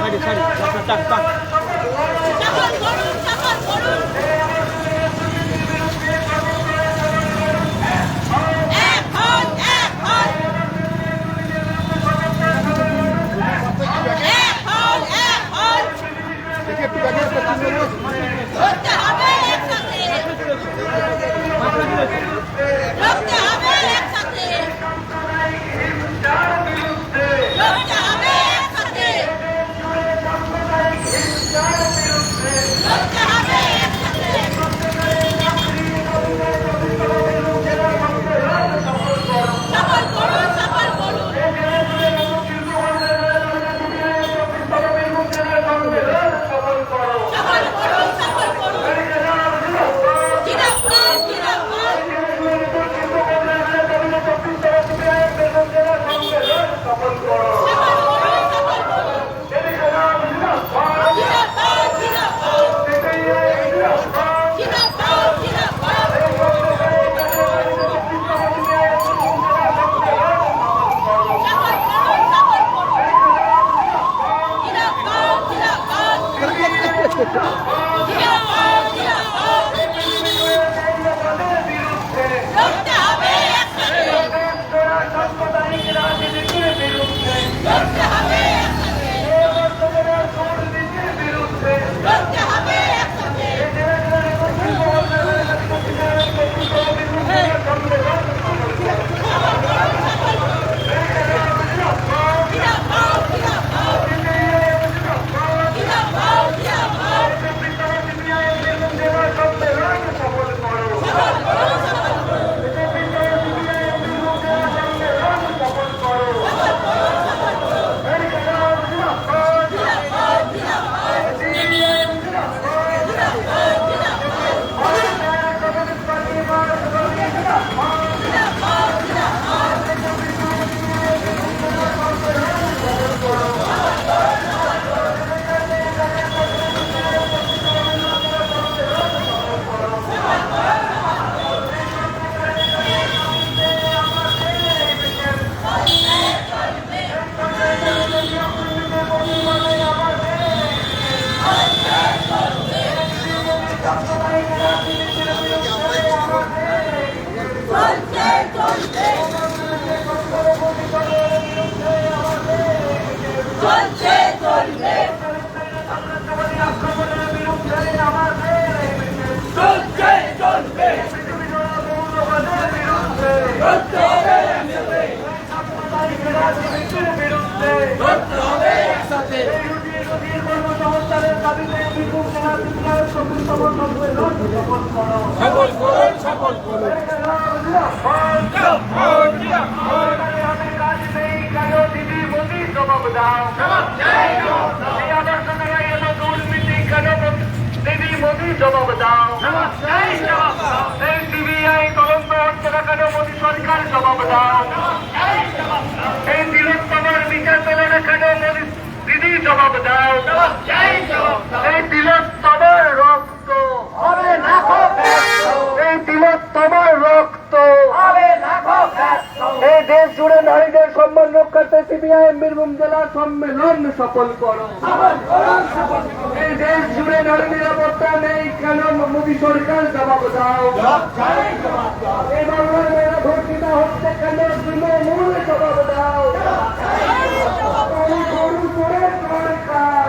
সাইডে সাইডে টাক টাক সকল করুন সকল করুন জবাব দাও সিবিআই তদন্ত হচ্ছে না কেন মোদী সরকার জবাব দাও এই দেশ জুড়ে নারীদের সম্মান রক্ষার্থে সিপিআইএম, বীরভূম জেলা সম্মেলন সফল করো। এই দেশ জুড়ে নারী নিরাপত্তা নেই কেন? মোদী সরকার জবাব দাও। এই বাংলার মেয়েরা ধর্ষিতা হচ্ছে কেন? তৃণমূল জবাব দাও। সরকার।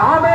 হবে